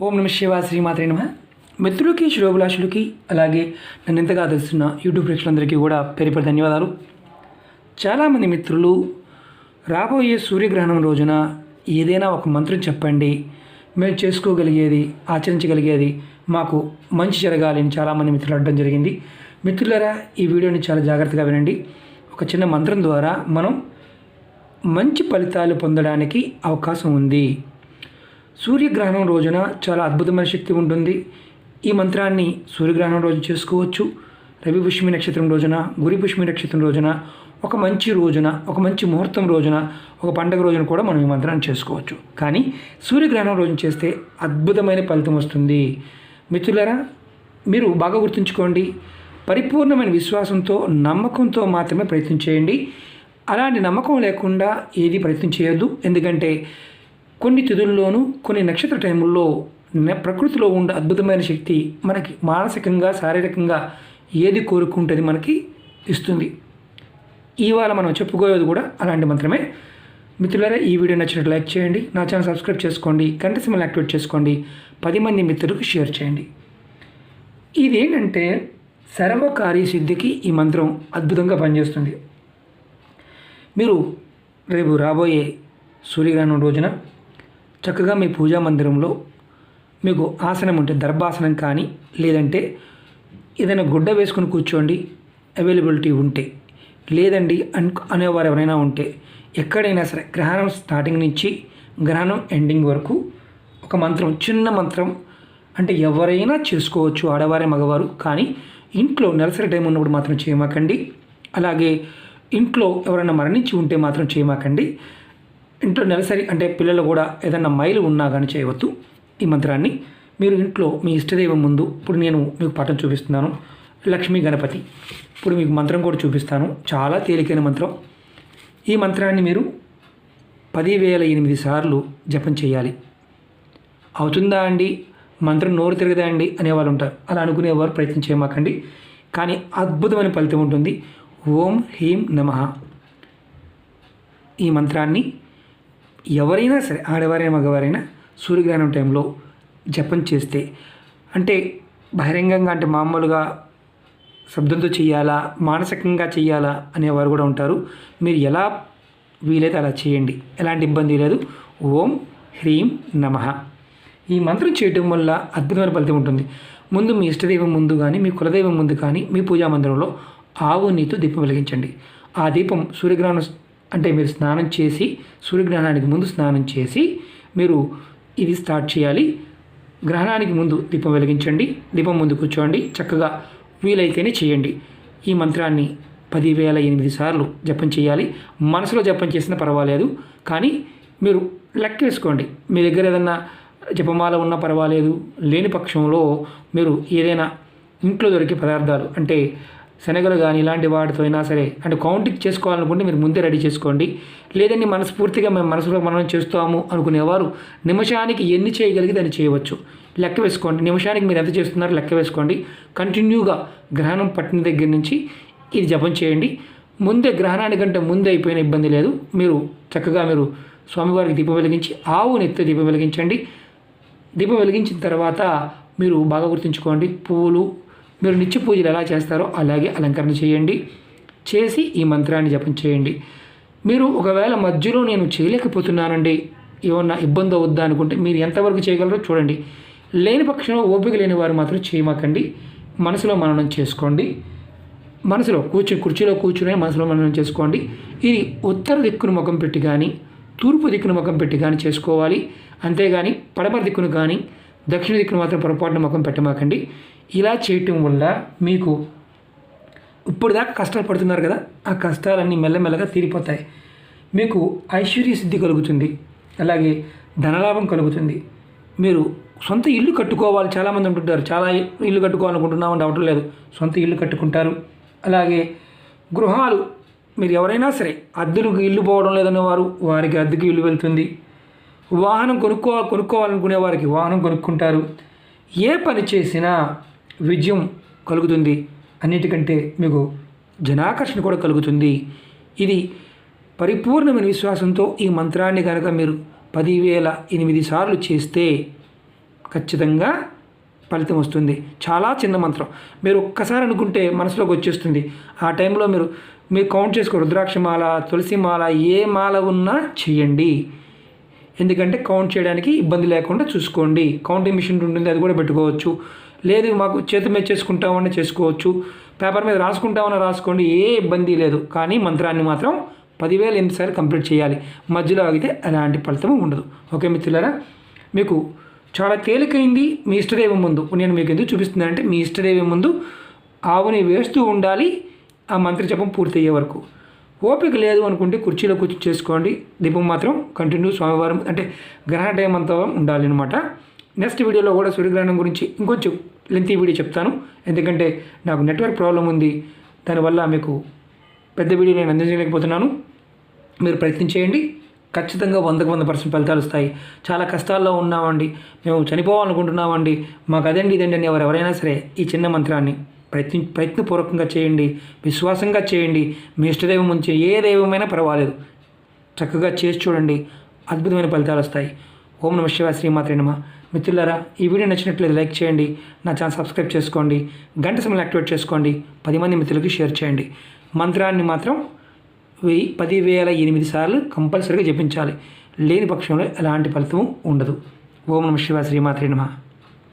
ఓం నమ శివ శ్రీమాత్రే నమ. మిత్రులకి శిరోభిలాషులకి అలాగే నన్ను ఎంతగా ఆదరిస్తున్న యూట్యూబ్ ప్రేక్షకులందరికీ కూడా పేరు ధన్యవాదాలు. చాలామంది మిత్రులు రాబోయే సూర్యగ్రహణం రోజున ఏదైనా ఒక మంత్రం చెప్పండి. మేము చేసుకోగలిగేది ఆచరించగలిగేది మాకు మంచి జరగాలి అని చాలామంది మిత్రులు అడడం జరిగింది. మిత్రులరా ఈ వీడియోని చాలా జాగ్రత్తగా వినండి. ఒక చిన్న మంత్రం ద్వారా మనం మంచి ఫలితాలు పొందడానికి అవకాశం ఉంది. సూర్యగ్రహణం రోజున చాలా అద్భుతమైన శక్తి ఉంటుంది. ఈ మంత్రాన్ని సూర్యగ్రహణం రోజు చేసుకోవచ్చు. రవి పుష్మి నక్షత్రం రోజున గురి పుష్మి నక్షత్రం రోజున ఒక మంచి రోజున ఒక మంచి ముహూర్తం రోజున ఒక పండగ రోజున కూడా మనం ఈ మంత్రాన్ని చేసుకోవచ్చు. కానీ సూర్యగ్రహణం రోజున చేస్తే అద్భుతమైన ఫలితం వస్తుంది. మిత్రులరా మీరు బాగా గుర్తుంచుకోండి. పరిపూర్ణమైన విశ్వాసంతో నమ్మకంతో మాత్రమే ప్రయత్నం చేయండి. అలాంటి నమ్మకం లేకుండా ఏది ప్రయత్నం చేయొద్దు. ఎందుకంటే కొన్ని తిథుల్లోనూ కొన్ని నక్షత్ర టైముల్లో ప్రకృతిలో ఉండే అద్భుతమైన శక్తి మనకి మానసికంగా శారీరకంగా ఏది కోరుకుంటుంది మనకి ఇస్తుంది. ఇవాళ మనం చెప్పుకోయేది కూడా అలాంటి మంత్రమే. మిత్రులారా ఈ వీడియో నచ్చినట్టు లైక్ చేయండి నా ఛానల్ సబ్స్క్రైబ్ చేసుకోండి గంట సిమ్మల్ని యాక్టివేట్ చేసుకోండి పది మంది మిత్రులకు షేర్ చేయండి. ఇది ఏంటంటే సర్వకార్య సిద్ధికి ఈ మంత్రం అద్భుతంగా పనిచేస్తుంది. మీరు రేపు రాబోయే సూర్యగ్రహణం రోజున చక్కగా మీ పూజా మందిరంలో మీకు ఆసనం ఉంటే దర్భాసనం కానీ లేదంటే ఏదైనా గుడ్డ వేసుకుని కూర్చోండి అవైలబిలిటీ ఉంటే. లేదండి అన్ అనేవారు ఎవరైనా ఉంటే ఎక్కడైనా సరే గ్రహణం స్టార్టింగ్ నుంచి గ్రహణం ఎండింగ్ వరకు ఒక మంత్రం చిన్న మంత్రం అంటే ఎవరైనా చేసుకోవచ్చు ఆడవారే మగవారు కానీ ఇంట్లో నెలసరి టైం ఉన్నప్పుడు మాత్రం చేయమాకండి. అలాగే ఇంట్లో ఎవరైనా మరణించి ఉంటే మాత్రం చేయమాకండి. ఇంట్లో నెలసరి అంటే పిల్లలు కూడా ఏదైనా మైలు ఉన్నా కానీ చేయవద్దు. ఈ మంత్రాన్ని మీరు ఇంట్లో మీ ఇష్టదైవం ముందు ఇప్పుడు నేను మీకు పాఠం చూపిస్తున్నాను. లక్ష్మీ గణపతి. ఇప్పుడు మీకు మంత్రం కూడా చూపిస్తాను. చాలా తేలికైన మంత్రం. ఈ మంత్రాన్ని మీరు పదివేల ఎనిమిది సార్లు జపం చేయాలి. అవుతుందా అండి? మంత్రం నోరు తిరగదా అండి? అనేవాళ్ళు ఉంటారు. అలా అనుకునేవారు ప్రయత్నం చేయమాకండి కానీ అద్భుతమైన ఫలితం ఉంటుంది. ఓం హ్రీం నమః. ఈ మంత్రాన్ని ఎవరైనా సరే ఆడవారైనా మగవారైనా సూర్యగ్రహణం టైంలో జపం చేస్తే అంటే బహిరంగంగా అంటే మామూలుగా శబ్దంతో చేయాలా మానసికంగా చేయాలా అనేవారు కూడా ఉంటారు. మీరు ఎలా వీలైతే అలా చేయండి. ఎలాంటి ఇబ్బంది లేదు. ఓం హ్రీం నమః. ఈ మంత్రం చేయటం వల్ల అద్భుతమైన ఫలితం ఉంటుంది. ముందు మీ ఇష్టదైవం ముందు కానీ మీ కులదైవం ముందు కానీ మీ పూజా మందిరంలో ఆవు నీతో దీపం వెలిగించండి. ఆ దీపం సూర్యగ్రహణం అంటే మీరు స్నానం చేసి సూర్యగ్రహణానికి ముందు స్నానం చేసి మీరు ఇది స్టార్ట్ చేయాలి. గ్రహణానికి ముందు దీపం వెలిగించండి. దీపం ముందు కూర్చోండి. చక్కగా వీలైతేనే చేయండి. ఈ మంత్రాన్ని పదివేల ఎనిమిది సార్లు జపం చేయాలి. మనసులో జపం చేసినా పర్వాలేదు. కానీ మీరు లెక్క వేసుకోండి. మీ దగ్గర ఏదన్నా జపమాల ఉన్నా పర్వాలేదు. లేని పక్షంలో మీరు ఏదైనా ఇంట్లో దొరికే పదార్థాలు అంటే శనగలు కానీ ఇలాంటి వాటితో అయినా సరే అంటే కౌంటింగ్ చేసుకోవాలనుకుంటే మీరు ముందే రెడీ చేసుకోండి. లేదండి మనస్ఫూర్తిగా మేము మనసులో మనం చేస్తాము అనుకునేవారు నిమిషానికి ఎన్ని చేయగలిగి దాన్ని చేయవచ్చు. లెక్క వేసుకోండి. నిమిషానికి మీరు ఎంత చేస్తున్నారో లెక్క వేసుకోండి. కంటిన్యూగా గ్రహణం పట్టిన దగ్గర నుంచి ఇది జపం చేయండి. ముందే గ్రహణానికంటే ముందే అయిపోయిన ఇబ్బంది లేదు. మీరు చక్కగా మీరు స్వామివారికి దీపం వెలిగించి ఆవు నెత్తి దీపం వెలిగించండి. దీపం వెలిగించిన తర్వాత మీరు బాగా గుర్తుంచుకోండి. పువ్వులు మీరు నిత్య పూజలు ఎలా చేస్తారో అలాగే అలంకరణ చేయండి. చేసి ఈ మంత్రాన్ని జపం చేయండి. మీరు ఒకవేళ మధ్యలో నేను చేయలేకపోతున్నానండి ఏమన్నా ఇబ్బంది అవుద్దా అనుకుంటే మీరు ఎంతవరకు చేయగలరో చూడండి. లేని పక్షంలో ఓపిక లేని వారు మాత్రం చేయమాకండి. మనసులో మననం చేసుకోండి. మనసులో కూర్చుని కుర్చీలో కూర్చునే మనసులో మననం చేసుకోండి. ఇది ఉత్తర దిక్కును ముఖం పెట్టి కానీ తూర్పు దిక్కును ముఖం పెట్టి కానీ చేసుకోవాలి. అంతేగాని పడమర దిక్కును కానీ దక్షిణ దిక్కును మాత్రం పొరపాటున ముఖం పెట్టమాకండి. ఇలా చేయటం వల్ల మీకు ఇప్పుడు దాకా కష్టాలు పడుతున్నారు కదా ఆ కష్టాలన్నీ మెల్లమెల్లగా తీరిపోతాయి. మీకు ఐశ్వర్య సిద్ధి కలుగుతుంది. అలాగే ధనలాభం కలుగుతుంది. మీరు సొంత ఇల్లు కట్టుకోవాలి. చాలామంది ఉంటుంటారు చాలా ఇల్లు కట్టుకోవాలనుకుంటున్నామని అవటం లేదు. సొంత ఇల్లు కట్టుకుంటారు. అలాగే గృహాలు మీరు ఎవరైనా సరే అద్దెలకు ఇల్లు పోవడం లేదనే వారు వారికి అద్దెకి ఇల్లు వెళ్తుంది. వాహనం కొనుక్కో కొనుక్కోవాలనుకునే వారికి వాహనం కొనుక్కుంటారు. ఏ పని చేసినా విజయం కలుగుతుంది. అన్నిటికంటే మీకు జనాకర్షణ కూడా కలుగుతుంది. ఇది పరిపూర్ణమైన విశ్వాసంతో ఈ మంత్రాన్ని కనుక మీరు పదివేల ఎనిమిది సార్లు చేస్తే ఖచ్చితంగా ఫలితం వస్తుంది. చాలా చిన్న మంత్రం. మీరు ఒక్కసారి అనుకుంటే మనసులోకి వచ్చేస్తుంది. ఆ టైంలో మీరు మీరు కౌంట్ చేసుకో రుద్రాక్ష మాల తులసి మాల ఏ మాల ఉన్నా చేయండి. ఎందుకంటే కౌంట్ చేయడానికి ఇబ్బంది లేకుండా చూసుకోండి. కౌంటింగ్ మిషన్ ఉంటుంది అది కూడా పెట్టుకోవచ్చు. లేదు మాకు చేతి మీద చేసుకుంటామని చేసుకోవచ్చు. పేపర్ మీద రాసుకుంటామని రాసుకోండి ఏ ఇబ్బంది లేదు. కానీ మంత్రాన్ని మాత్రం పదివేలు ఎనిమిదిసార్లు కంప్లీట్ చేయాలి. మధ్యలో ఆగితే ఎలాంటి ఫలితం ఉండదు. ఓకే మిత్రులారా మీకు చాలా తేలికైంది మీ ఇష్టదేవం ముందు. నేను మీకు ఎందుకు చూపిస్తున్నానంటే మీ ఇష్టదేవం ముందు ఆవుని వేస్తూ ఉండాలి ఆ మంత్ర జపం పూర్తయ్యే వరకు. ఓపిక లేదు అనుకుంటే కుర్చీలో కూర్చొని చేసుకోండి. దీపం మాత్రం కంటిన్యూ స్వామివారం అంటే గ్రహణ టైం అంతా ఉండాలి అనమాట నెక్స్ట్ వీడియోలో కూడా సూర్యగ్రహణం గురించి ఇంకొంచెం లెంతీ వీడియో చెప్తాను. ఎందుకంటే నాకు నెట్వర్క్ ప్రాబ్లం ఉంది. దానివల్ల మీకు పెద్ద వీడియో నేను అందించలేకపోతున్నాను. మీరు ప్రయత్నం చేయండి. ఖచ్చితంగా వందకు వంద పర్సెంట్ ఫలితాలు వస్తాయి. చాలా కష్టాల్లో ఉన్నామండి. మేము చనిపోవాలనుకుంటున్నామండి. మాకు అదండి ఇదండి అని ఎవరు ఎవరైనా సరే ఈ చిన్న మంత్రాన్ని ప్రయత్ని ప్రయత్నపూర్వకంగా చేయండి. విశ్వాసంగా చేయండి. మీ ఇష్టదైవం ఉంచి ఏ దైవమైనా పర్వాలేదు. చక్కగా చేసి చూడండి. అద్భుతమైన ఫలితాలు వస్తాయి. ఓం నమ శివ శ్రీమాత్రే నమ. మిత్రులారా ఈ వీడియో నచ్చినట్లయితే లైక్ చేయండి నా ఛానల్ సబ్స్క్రైబ్ చేసుకోండి గంట సమయం యాక్టివేట్ చేసుకోండి పది మంది మిత్రులకి షేర్ చేయండి. మంత్రాన్ని మాత్రం వెయ్యి పది వేల ఎనిమిది సార్లు కంపల్సరీగా జపించాలి. లేని పక్షంలో ఎలాంటి ఫలితం ఉండదు. ఓం నమ శివ శ్రీమాత్రి నమ.